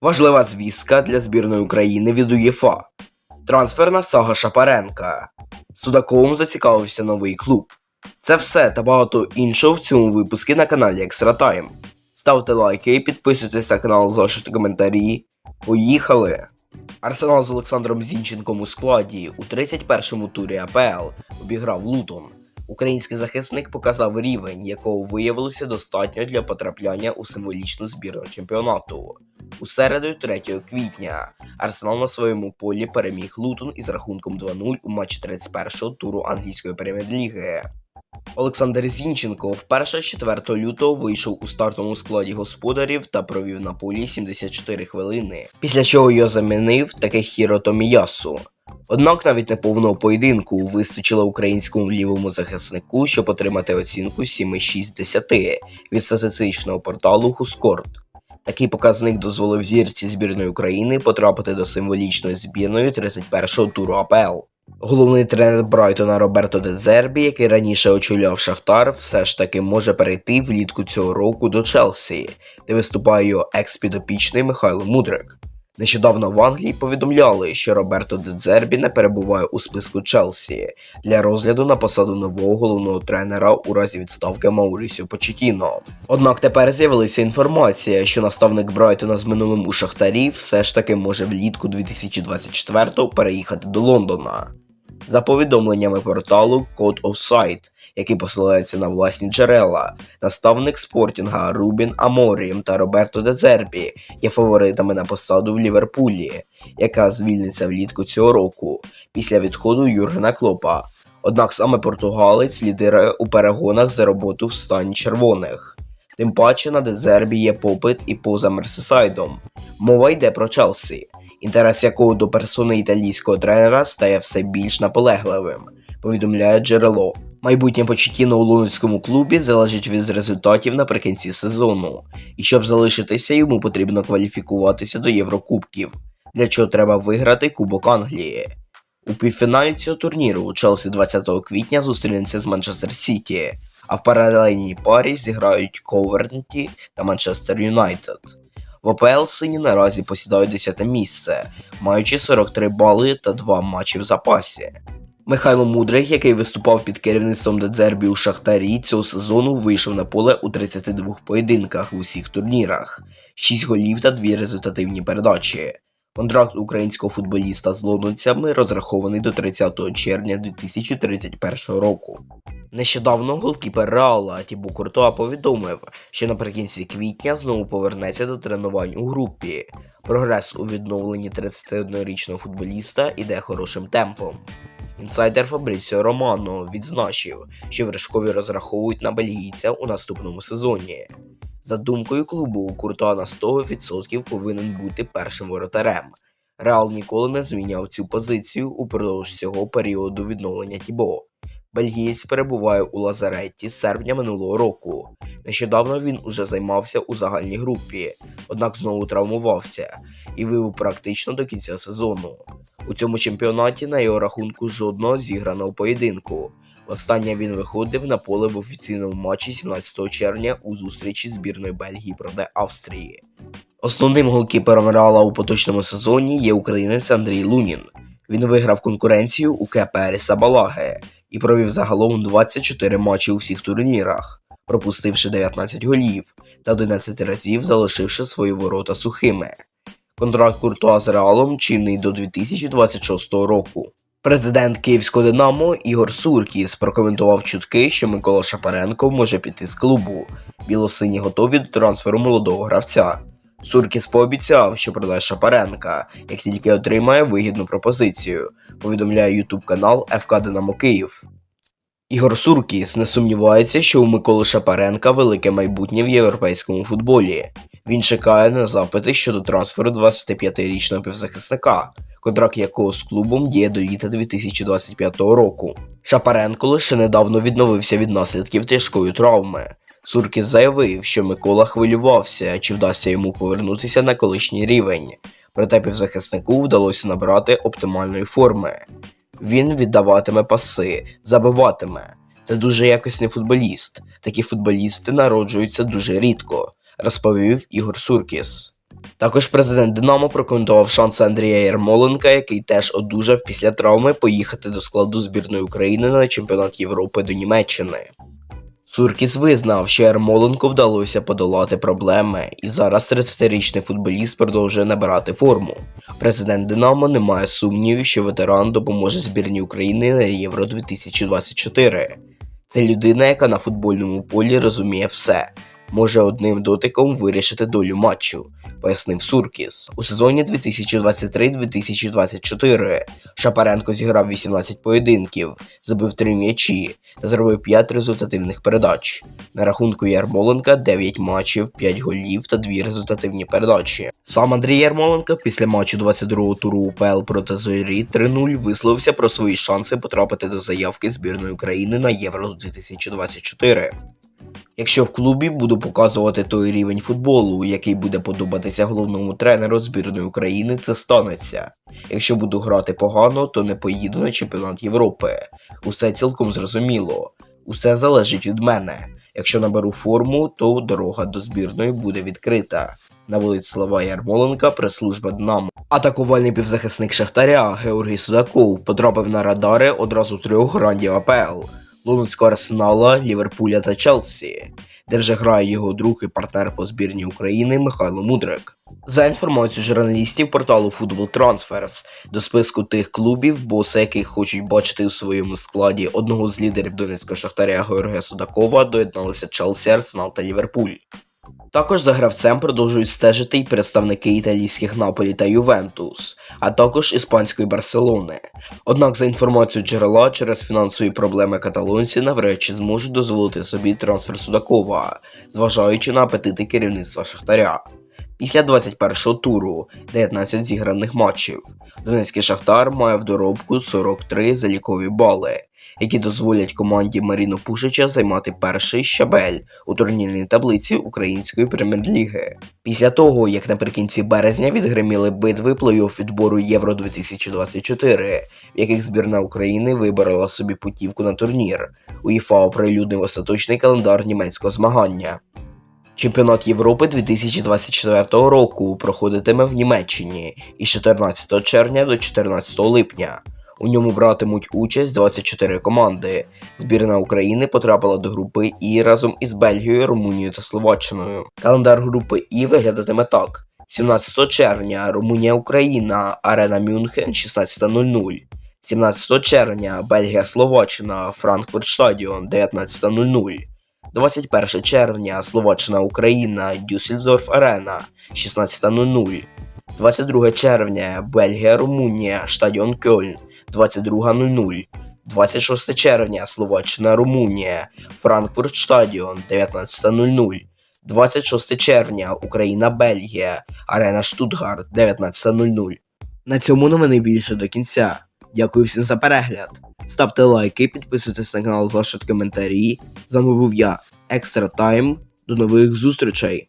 Важлива звістка для збірної України від УЄФА. Трансферна сага Шапаренка. Судаковим зацікавився новий клуб. Це все та багато іншого в цьому випуску на каналі Time. Ставте лайки, і підписуйтесь на канал, залишайте коментарі. Поїхали! Арсенал з Олександром Зінченком у складі у 31-му турі АПЛ обіграв Лутон. Український захисник показав рівень, якого виявилося достатньо для потрапляння у символічну збірну чемпіонату. У середу 3 квітня Арсенал на своєму полі переміг Лутон із рахунком 2-0 у матчі 31-го туру англійської прем'єр-ліги. Олександр Зінченко вперше з 4 лютого вийшов у стартовому складі господарів та провів на полі 74 хвилини, після чого його замінив Такехіро Томіясу. Однак навіть неповного поєдинку вистачило українському лівому захиснику, щоб отримати оцінку 7,6 з 10 від статистичного порталу Хускорт. Такий показник дозволив зірці збірної України потрапити до символічної збірної 31-го туру АПЛ. Головний тренер Брайтона Роберто Дезербі, який раніше очолював Шахтар, все ж таки може перейти влітку цього року до Челсі, де виступає його екс-підопічний Михайло Мудрик. Нещодавно в Англії повідомляли, що Роберто Дедзербі не перебуває у списку Челсі для розгляду на посаду нового головного тренера у разі відставки Маурісіо Почетіно. Однак тепер з'явилася інформація, що наставник Брайтона з минулим у Шахтарі все ж таки може влітку 2024 переїхати до Лондона. За повідомленнями порталу Code of Sight, який посилається на власні джерела, наставник спортінга Рубін Аморієм та Роберто Дезербі є фаворитами на посаду в Ліверпулі, яка звільниться влітку цього року після відходу Юргена Клопа. Однак саме португалець лідирує у перегонах за роботу в стані червоних. Тим паче на Дезербі є попит і поза Мерсисайдом. Мова йде про Челсі, інтерес якого до персони італійського тренера стає все більш наполегливим, повідомляє джерело. Майбутнє Почетіно у лондонському клубі залежить від результатів наприкінці сезону, і щоб залишитися, йому потрібно кваліфікуватися до Єврокубків, для чого треба виграти Кубок Англії. У півфіналі цього турніру у Челсі 20 квітня зустрінеться з Манчестер Сіті, а в паралельній парі зіграють Ковернті та Манчестер Юнайтед. В АПЛ сині наразі посідають 10 місце, маючи 43 бали та 2 матчі в запасі. Михайло Мудрих, який виступав під керівництвом Дедзербі у Шахтарі, цього сезону вийшов на поле у 32 поєдинках в усіх турнірах, 6 голів та 2 результативні передачі. Контракт українського футболіста з лондонцями розрахований до 30 червня 2031 року. Нещодавно голкіпер Реала Тібу Куртуа повідомив, що наприкінці квітня знову повернеться до тренувань у групі. Прогрес у відновленні 31-річного футболіста іде хорошим темпом. Інсайдер Фабріціо Романо відзначив, що вершкові розраховують на бельгійця у наступному сезоні. За думкою клубу, Куртуа на 100% повинен бути першим воротарем. Реал ніколи не зміняв цю позицію упродовж всього періоду відновлення Тібо. Бельгієць перебуває у Лазаретті з серпня минулого року. Нещодавно він уже займався у загальній групі, однак знову травмувався і вивів практично до кінця сезону. У цьому чемпіонаті на його рахунку жодного зіграного поєдинку. Востаннє він виходив на поле в офіційному матчі 17 червня у зустрічі збірної Бельгії проти Австрії. Основним голкіпером Реала у поточному сезоні є українець Андрій Лунін. Він виграв конкуренцію у КПР Сабалаге і провів загалом 24 матчі у всіх турнірах, пропустивши 19 голів та 11 разів залишивши свої ворота сухими. Контракт Куртуа з Реалом чинний до 2026 року. Президент Київського Динамо Ігор Суркіс прокоментував чутки, що Микола Шапаренко може піти з клубу. Білосині готові до трансферу молодого гравця. Суркіс пообіцяв, що продає Шапаренка, як тільки отримає вигідну пропозицію, повідомляє ютуб канал ФК Динамо Київ. Ігор Суркіс не сумнівається, що у Миколи Шапаренка велике майбутнє в європейському футболі. Він чекає на запити щодо трансферу 25-річного півзахисника, контракт якого з клубом діє до літа 2025 року. Шапаренко лише недавно відновився від наслідків тяжкої травми. Суркіс заявив, що Микола хвилювався, чи вдасться йому повернутися на колишній рівень. Проте півзахиснику вдалося набрати оптимальної форми. Він віддаватиме паси, забиватиме. Це дуже якісний футболіст. Такі футболісти народжуються дуже рідко, розповів Ігор Суркіс. Також президент Динамо прокоментував шанси Андрія Ярмоленка, який теж одужав після травми поїхати до складу збірної України на чемпіонат Європи до Німеччини. Суркіс визнав, що Ярмоленку вдалося подолати проблеми, і зараз 30-річний футболіст продовжує набирати форму. Президент Динамо не має сумнівів, що ветеран допоможе збірній України на Євро 2024. Це людина, яка на футбольному полі розуміє все, може одним дотиком вирішити долю матчу, пояснив Суркіс. У сезоні 2023-2024 Шапаренко зіграв 18 поєдинків, забив 3 м'ячі та зробив 5 результативних передач. На рахунку Ярмоленка 9 матчів, 5 голів та 2 результативні передачі. Сам Андрій Ярмоленко після матчу 22-го туру УПЛ проти Зорі 3-0 висловився про свої шанси потрапити до заявки збірної України на Євро 2024. Якщо в клубі буду показувати той рівень футболу, який буде подобатися головному тренеру збірної України, це станеться. Якщо буду грати погано, то не поїду на чемпіонат Європи. Усе цілком зрозуміло. Усе залежить від мене. Якщо наберу форму, то дорога до збірної буде відкрита. Наводить слова Ярмоленка прес-служба Динамо. Атакувальний півзахисник Шахтаря Георгій Судаков потрапив на радари одразу трьох грандів АПЛ Лондонського Арсенала, Ліверпуля та Челсі, де вже грає його друг і партнер по збірні України Михайло Мудрик. За інформацією журналістів порталу Football Transfers, до списку тих клубів, боси яких хочуть бачити у своєму складі одного з лідерів Донецького Шахтаря Георгія Судакова, доєдналися Челсі, Арсенал та Ліверпуль. Також за гравцем продовжують стежити й представники італійських Наполі та Ювентус, а також іспанської Барселони. Однак, за інформацією джерела, через фінансові проблеми каталонці навряд чи зможуть дозволити собі трансфер Судакова, зважаючи на апетити керівництва Шахтаря. Після 21-го туру 19 зіграних матчів. Донецький Шахтар має в доробку 43 залікові бали, які дозволять команді Маріно Пушича займати перший щабель у турнірній таблиці Української прем'єр-ліги. Після того, як наприкінці березня відгриміли битви плей-офф відбору Євро 2024, в яких збірна України виборола собі путівку на турнір, УЄФА оприлюднив остаточний календар німецького змагання. Чемпіонат Європи 2024 року проходитиме в Німеччині із 14 червня до 14 липня. У ньому братимуть участь 24 команди. Збірна України потрапила до групи І разом із Бельгією, Румунією та Словаччиною. Календар групи І виглядатиме так: 17 червня Румунія Україна, Арена Мюнхен 16.00. 17 червня Бельгія Словаччина, Франкфурт Стадіон 19.00. 21 червня Словаччина Україна, Дюссельдорф Арена 16.00. 22 червня Бельгія Румунія, Стадіон Кьольн 22.00. 26 червня Словаччина Румунія, Франкфурт Стадіон 19.00. 26 червня Україна Бельгія, Арена Штутгарт 19.00. На цьому новини більше до кінця. Дякую всім за перегляд. Ставте лайки, підписуйтесь на канал, залишайте коментарі. З вами був я, Екстра Тайм. До нових зустрічей!